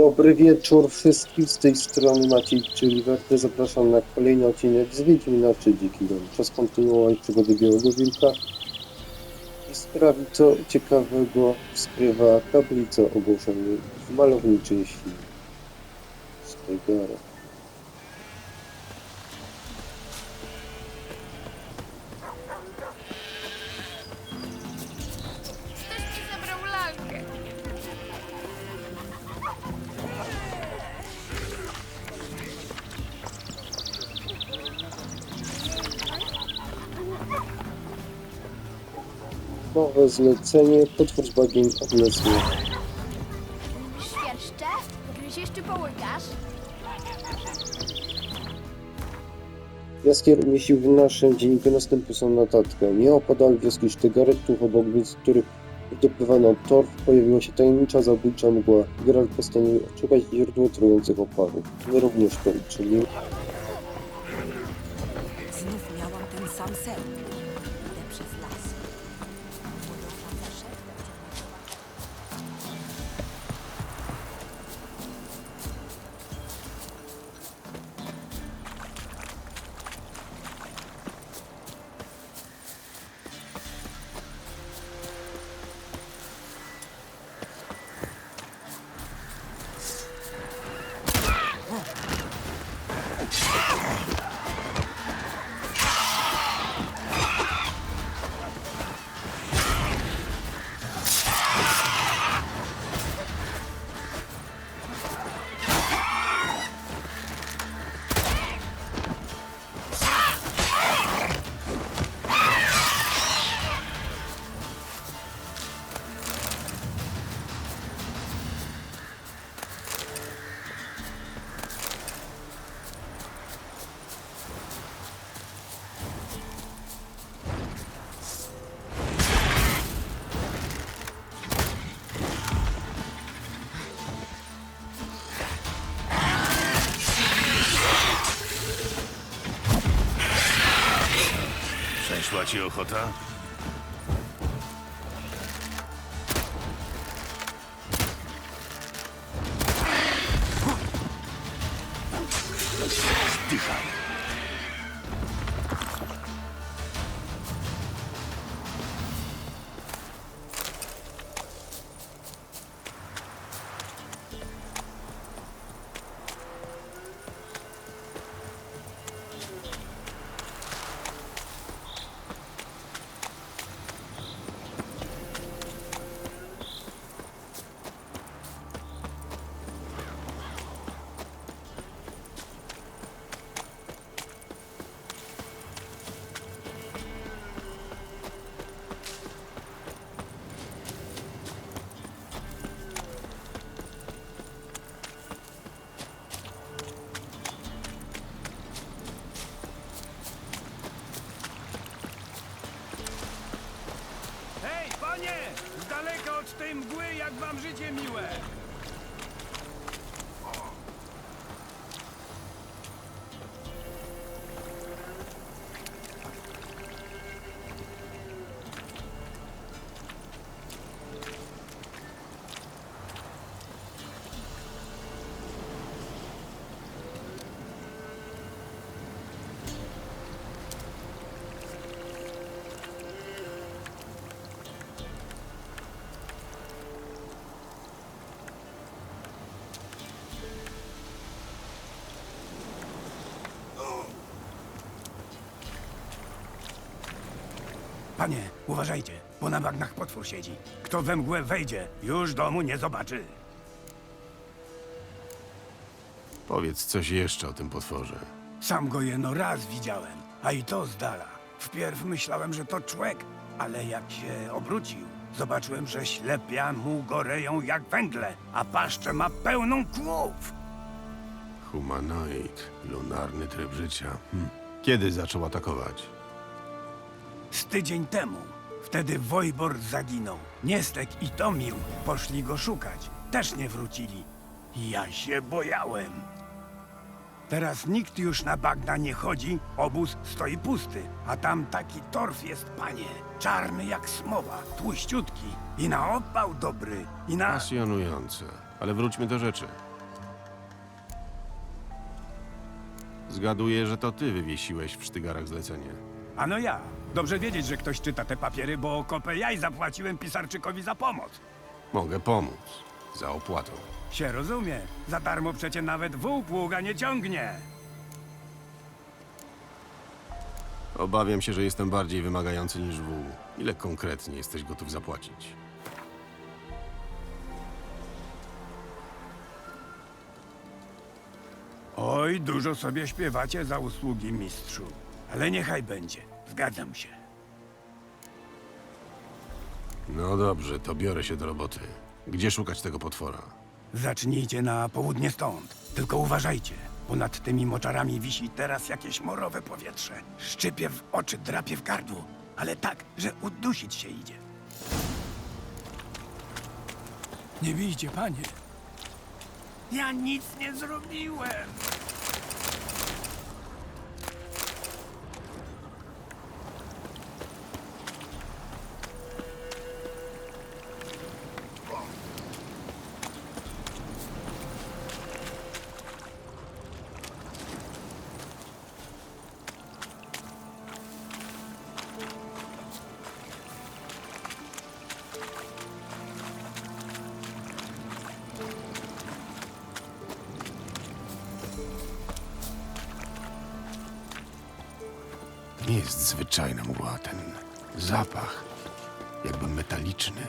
Dobry wieczór wszystkim z tej strony Maciej, czyli Werty. Zapraszam na kolejny odcinek z Wiedźmina czy Dziki Gon. Czas kontynuować przygody Białego Wilka i sprawić co ciekawego skrywa tablica ogłoszeń w malowniczej świnie. Stegara. Nowe zlecenie, potwórz amnezję. Lubisz świerszcze? Gryź jeszcze połykasz? Jaskier umieścił w naszym dzienniku następującą notatkę. Nieopodal wioski Sztygaretów, obok miejsc, których wydobywano torf, pojawiła się tajemnicza zabójcza mgła. Geralt postanowił odszukać źródło trujących oparów. My również to uczynimy. 就和他 daleka od tej mgły, Panie, uważajcie, bo na bagnach potwór siedzi. Kto we mgłę wejdzie, już domu nie zobaczy. Powiedz coś jeszcze o tym potworze. Sam go jeno raz widziałem, a i to z dala. Wpierw myślałem, że to człek, ale jak się obrócił, zobaczyłem, że ślepia mu goreją jak węgle, a paszczę ma pełną kłów. Humanoid, lunarny tryb życia. Hm. Kiedy zaczął atakować? z tydzień temu. Wtedy Wojbor zaginął. Niestek i Tomił poszli go szukać. Też nie wrócili. Ja się bojałem. Teraz nikt już na bagna nie chodzi, obóz stoi pusty, a tam taki torf jest, panie. Czarny jak smowa, tłuściutki i na opał dobry, i na... Pasjonujące. Ale wróćmy do rzeczy. Zgaduję, że to ty wywiesiłeś w sztygarach zlecenie. Ano ja. Dobrze wiedzieć, że ktoś czyta te papiery, bo kopę jaj zapłaciłem pisarczykowi za pomoc. Mogę pomóc. Za opłatą. Się rozumie. Za darmo przecie nawet wół pługa nie ciągnie. Obawiam się, że jestem bardziej wymagający niż wół. Ile konkretnie jesteś gotów zapłacić? Oj, dużo sobie śpiewacie za usługi, mistrzu. Ale niechaj będzie. Zgadzam się. No dobrze, to biorę się do roboty. Gdzie szukać tego potwora? Zacznijcie na południe stąd. Tylko uważajcie. Ponad tymi moczarami wisi teraz jakieś morowe powietrze. Szczypie w oczy, drapie w gardło. Ale tak, że udusić się idzie. Nie bijcie, panie. Ja nic nie zrobiłem. Jest zwyczajna mgła, ten zapach. Jakby metaliczny.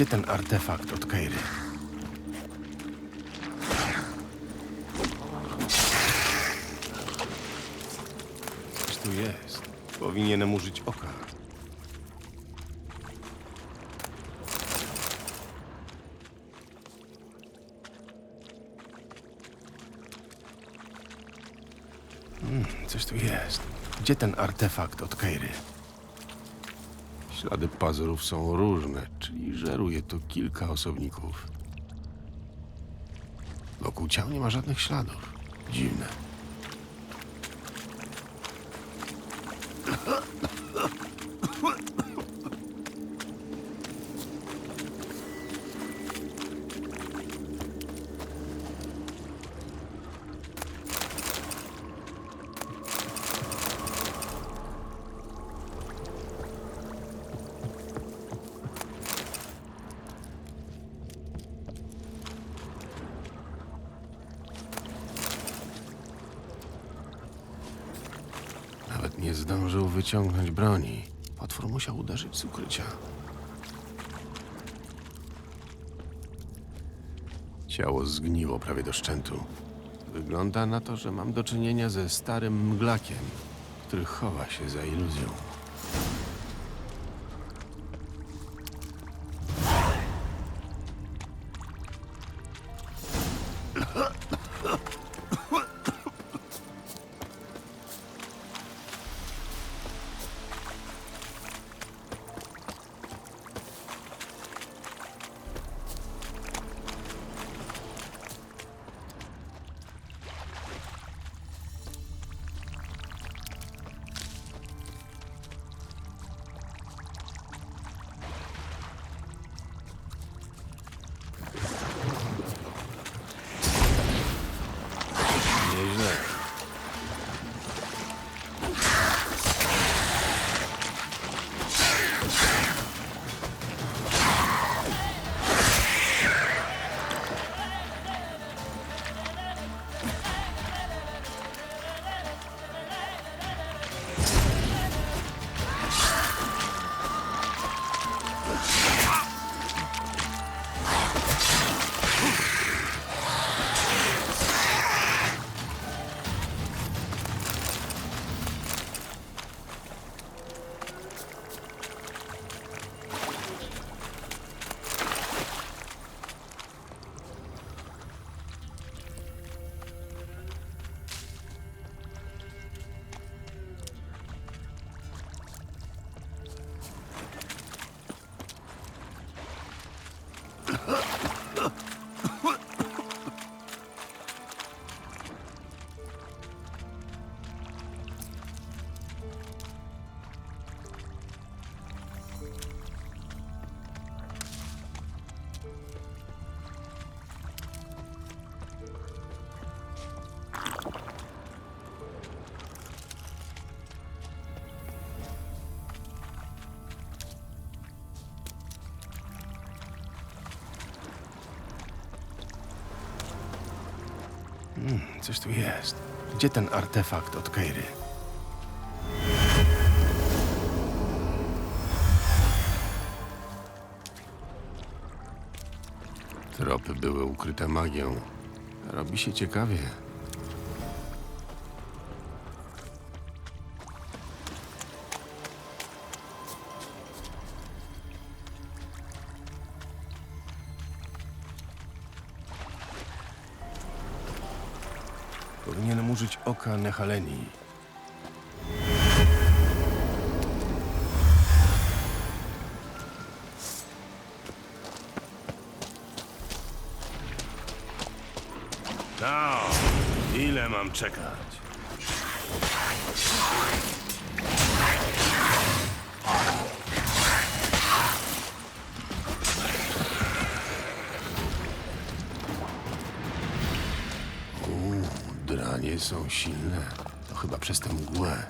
Gdzie ten artefakt od Keiry? Coś tu jest. Powinienem użyć oka. Coś tu jest. Gdzie ten artefakt od Keiry? Ślady pazurów są różne, czyli żeruje tu kilka osobników. Wokół ciał nie ma żadnych śladów. Dziwne. Wyciągnąć broni. Potwór musiał uderzyć z ukrycia. Ciało zgniło prawie do szczętu. Wygląda na to, że mam do czynienia ze starym mglakiem, który chowa się za iluzją. Coś tu jest. Gdzie ten artefakt od Keiry? Tropy były ukryte magią. Robi się ciekawie. Oka Nehaleni. No, ile mam czekać? Są silne. To chyba przez tę mgłę.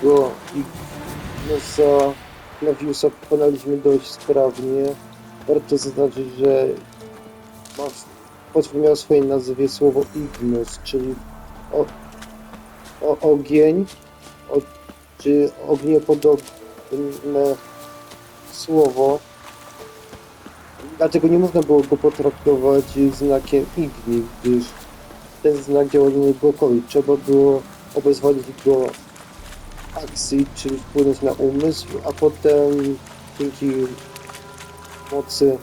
Tego Ignosa Claviusa pokonaliśmy dość sprawnie. Warto zaznaczyć, że ma, w swojej nazwie słowo Ignos, czyli o, o, ogień, o, czy ogniepodobne słowo. Dlatego nie można było go potraktować znakiem Igni, gdyż ten znak działał do niego. Trzeba było obezwolić go akcji, czyli wpłynąć na umysł, a potem dzięki mocy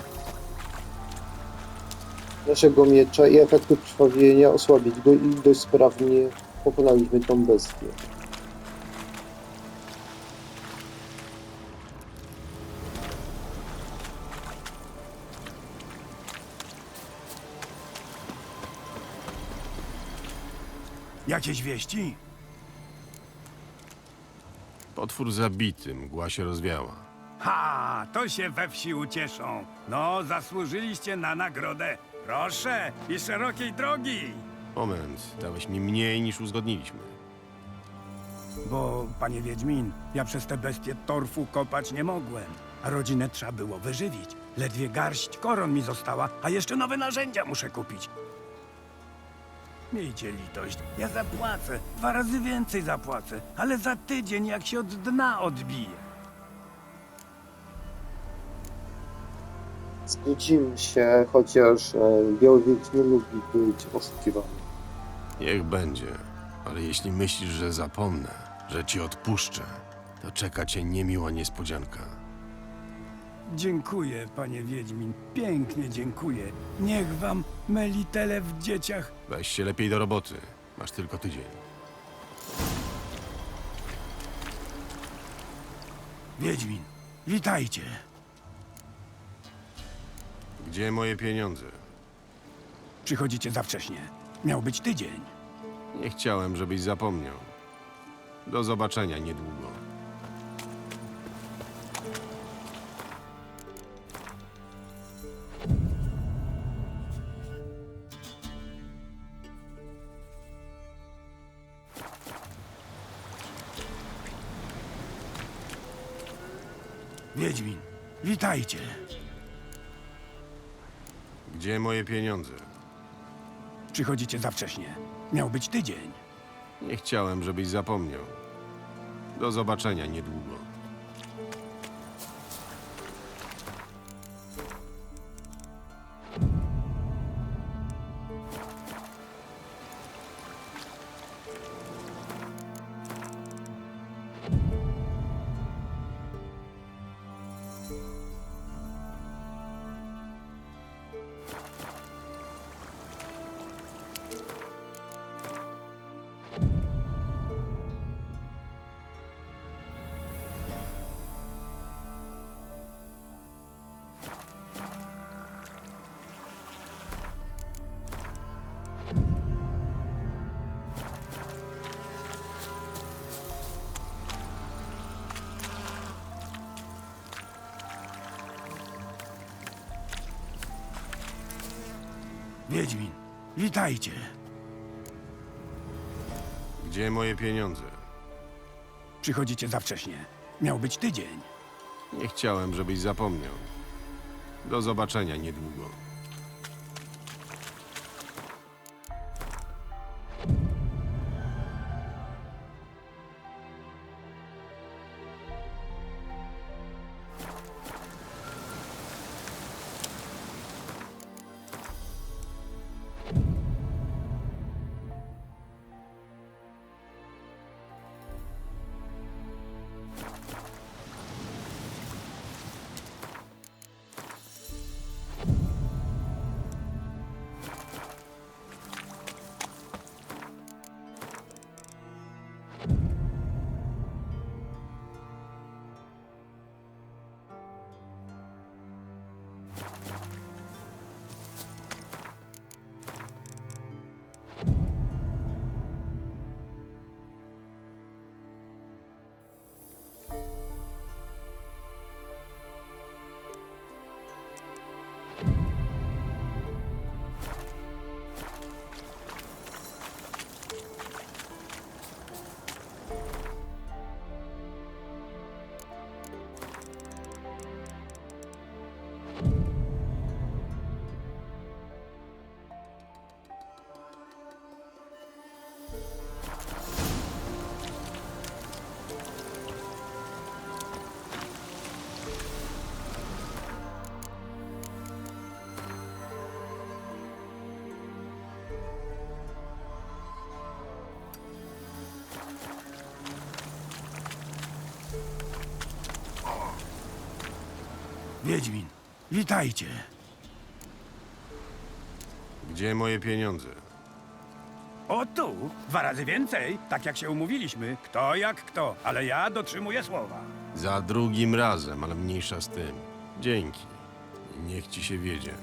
naszego miecza i efektu krwawienia osłabić go i dość sprawnie pokonaliśmy tą bestię. Jakieś wieści? Potwór zabity, mgła się rozwiała. Ha, to się we wsi ucieszą. No, zasłużyliście na nagrodę. Proszę i szerokiej drogi. Moment, dałeś mi mniej niż uzgodniliśmy. Bo, panie Wiedźmin, ja przez te bestie torfu kopać nie mogłem. A rodzinę trzeba było wyżywić. Ledwie garść koron mi została, a jeszcze nowe narzędzia muszę kupić. Miejcie litość, ja zapłacę. Dwa razy więcej zapłacę, ale za tydzień, jak się od dna odbije. Zgodzimy się, chociaż e, Biały Wilk nie lubi być oszukiwany. Niech będzie, ale jeśli myślisz, że zapomnę, że ci odpuszczę, to czeka cię niemiła niespodzianka. Dziękuję, panie Wiedźmin, pięknie dziękuję. Niech wam melitele w dzieciach Weź się lepiej do roboty. Masz tylko tydzień. Wiedźmin, witajcie. Gdzie moje pieniądze? Przychodzicie za wcześnie. Miał być tydzień. Nie chciałem, żebyś zapomniał. Do zobaczenia niedługo. Witajcie. Gdzie moje pieniądze? Przychodzicie za wcześnie. Miał być tydzień. Nie chciałem, żebyś zapomniał. Do zobaczenia niedługo. Wiedźmin, witajcie. Gdzie moje pieniądze? Przychodzicie za wcześnie. Miał być tydzień. Nie chciałem, żebyś zapomniał. Do zobaczenia niedługo. Wiedźmin, witajcie. Gdzie moje pieniądze? O tu, dwa razy więcej, tak jak się umówiliśmy. Kto jak kto, ale ja dotrzymuję słowa. Za drugim razem, ale mniejsza z tym. Dzięki. Niech ci się wiedzie.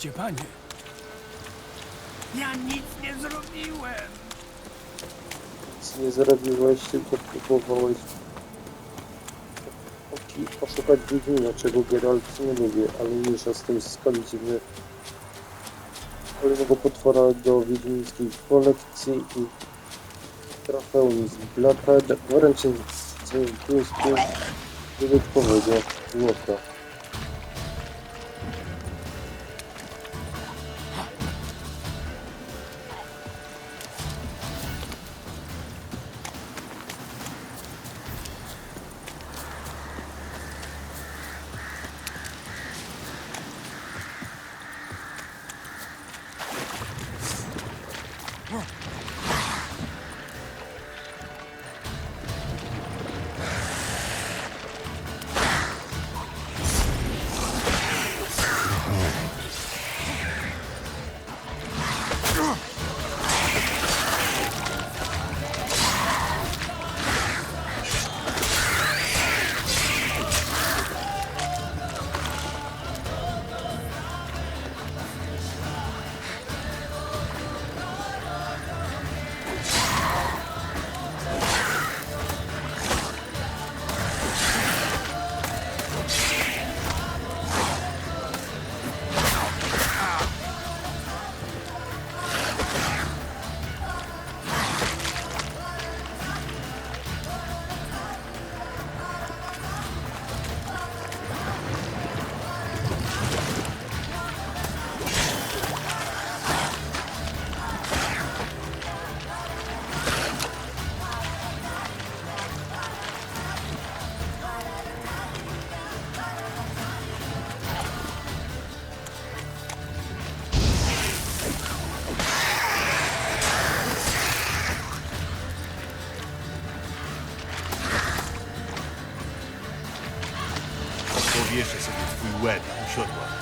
Nie bijcie, panie. Ja nic nie zrobiłem. Nic nie zrobiłeś, tylko próbowałeś poszukać Wiedźmina, czego Geralt nie lubi, ale mniejsza z tym w kolejnego potwora do wiedźmińskiej kolekcji i trofeum z Blackhead, wręcz z 5 dodatkowego złota. should work.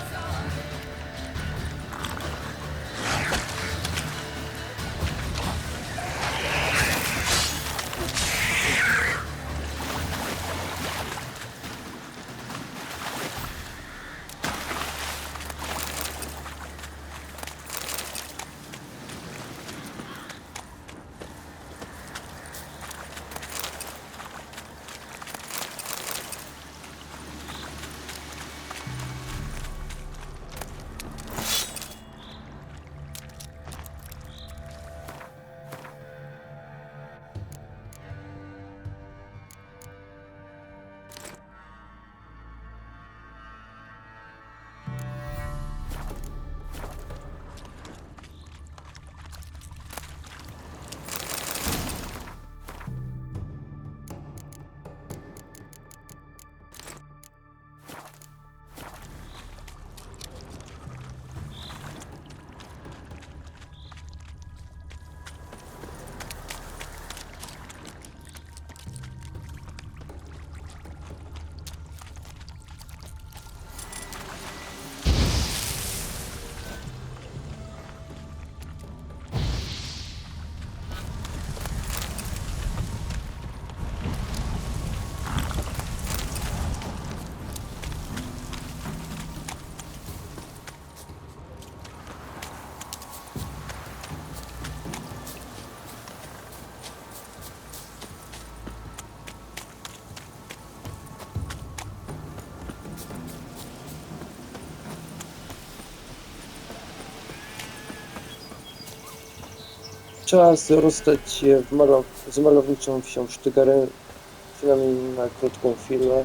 Czas rozstać się malow- z malowniczą wsią Sztygarem, przynajmniej na krótką chwilę.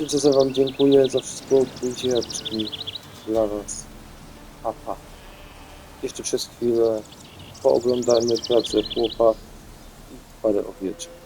Bardzo wam dziękuję za wszystko buziaczki dla was. Papa. Jeszcze przez chwilę pooglądajmy pracę chłopa i parę owieczek.